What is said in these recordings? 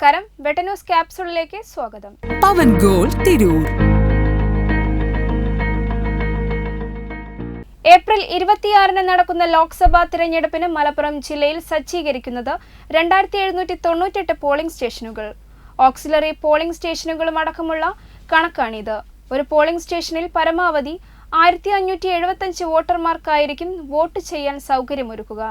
നമസ്കാരം. വെട്ടന്യൂസ് ക്യാപ്സൂളിലേക്ക് സ്വാഗതം. പവൻ goal Tirur. April ഇരുപത്തിയാറിന് നടക്കുന്ന ലോക്സഭാ തിരഞ്ഞെടുപ്പിന് മലപ്പുറം ജില്ലയിൽ സജ്ജീകരിക്കുന്നത് രണ്ടായിരത്തി എഴുന്നൂറ്റി തൊണ്ണൂറ്റെട്ട് പോളിംഗ് സ്റ്റേഷനുകൾ. ഓക്സിലറി പോളിംഗ് സ്റ്റേഷനുകളും അടക്കമുള്ള കണക്കാണിത്. ഒരു പോളിംഗ് സ്റ്റേഷനിൽ പരമാവധി ആയിരത്തി അഞ്ഞൂറ്റി എഴുപത്തഞ്ച് വോട്ടർമാർക്കായിരിക്കും വോട്ട് ചെയ്യാൻ സൗകര്യമൊരുക്കുക.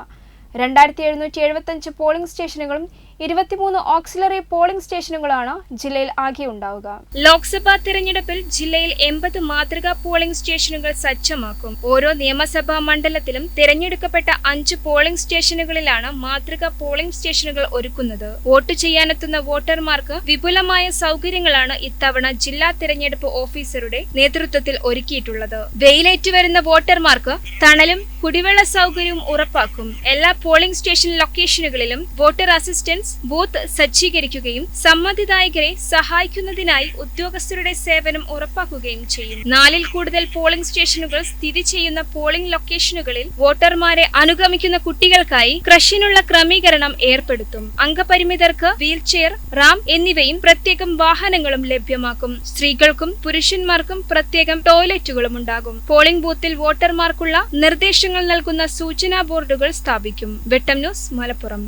രണ്ടായിരത്തി എഴുന്നൂറ്റി എഴുപത്തഞ്ച് പോളിംഗ് സ്റ്റേഷനുകളും ഇരുപത്തിമൂന്ന് ഓക്സിലറി പോളിംഗ് സ്റ്റേഷനുകളാണ് ജില്ലയിൽ ആകെ ഉണ്ടാവുക ലോക്സഭാ തിരഞ്ഞെടുപ്പിൽ ജില്ലയിൽ എൺപത് മാതൃകാ പോളിംഗ് സ്റ്റേഷനുകൾ സജ്ജമാക്കും. ഓരോ നിയമസഭാ മണ്ഡലത്തിലും തിരഞ്ഞെടുക്കപ്പെട്ട അഞ്ച് പോളിംഗ് സ്റ്റേഷനുകളിലാണ് മാതൃകാ പോളിംഗ് സ്റ്റേഷനുകൾ ഒരുക്കുന്നത്. വോട്ട് ചെയ്യാനെത്തുന്ന വോട്ടർമാർക്ക് വിപുലമായ സൗകര്യങ്ങളാണ് ഇത്തവണ ജില്ലാ തിരഞ്ഞെടുപ്പ് ഓഫീസറുടെ നേതൃത്വത്തിൽ ഒരുക്കിയിട്ടുള്ളത്. വെയിലേറ്റ് വരുന്ന വോട്ടർമാർക്ക് തണലും കുടിവെള്ള സൗകര്യവും ഉറപ്പാക്കും. എല്ലാ പോളിംഗ് സ്റ്റേഷൻ ലൊക്കേഷനുകളിലും വോട്ടർ അസിസ്റ്റൻസ് ബൂത്ത് സജ്ജീകരിക്കുകയും സമ്മതിദായകരെ സഹായിക്കുന്നതിനായി ഉദ്യോഗസ്ഥരുടെ സേവനം ഉറപ്പാക്കുകയും ചെയ്യും നാലിൽ കൂടുതൽ പോളിംഗ് സ്റ്റേഷനുകൾ സ്ഥിതി ചെയ്യുന്ന പോളിംഗ് ലൊക്കേഷനുകളിൽ വോട്ടർമാരെ അനുഗമിക്കുന്ന കുട്ടികൾക്കായി ക്രഷിനുള്ള ക്രമീകരണം ഏർപ്പെടുത്തും. അംഗപരിമിതർക്ക് വീൽചെയർ റാം എന്നിവയും പ്രത്യേകം വാഹനങ്ങളും ലഭ്യമാക്കും. സ്ത്രീകൾക്കും പുരുഷന്മാർക്കും പ്രത്യേകം ടോയ്ലറ്റുകളും ഉണ്ടാകും. പോളിംഗ് ബൂത്തിൽ വോട്ടർമാർക്കുള്ള നിർദ്ദേശങ്ങൾ നൽകുന്ന സൂചനാ ബോർഡുകൾ സ്ഥാപിക്കും. വെട്ടം ന്യൂസ് മലപ്പുറം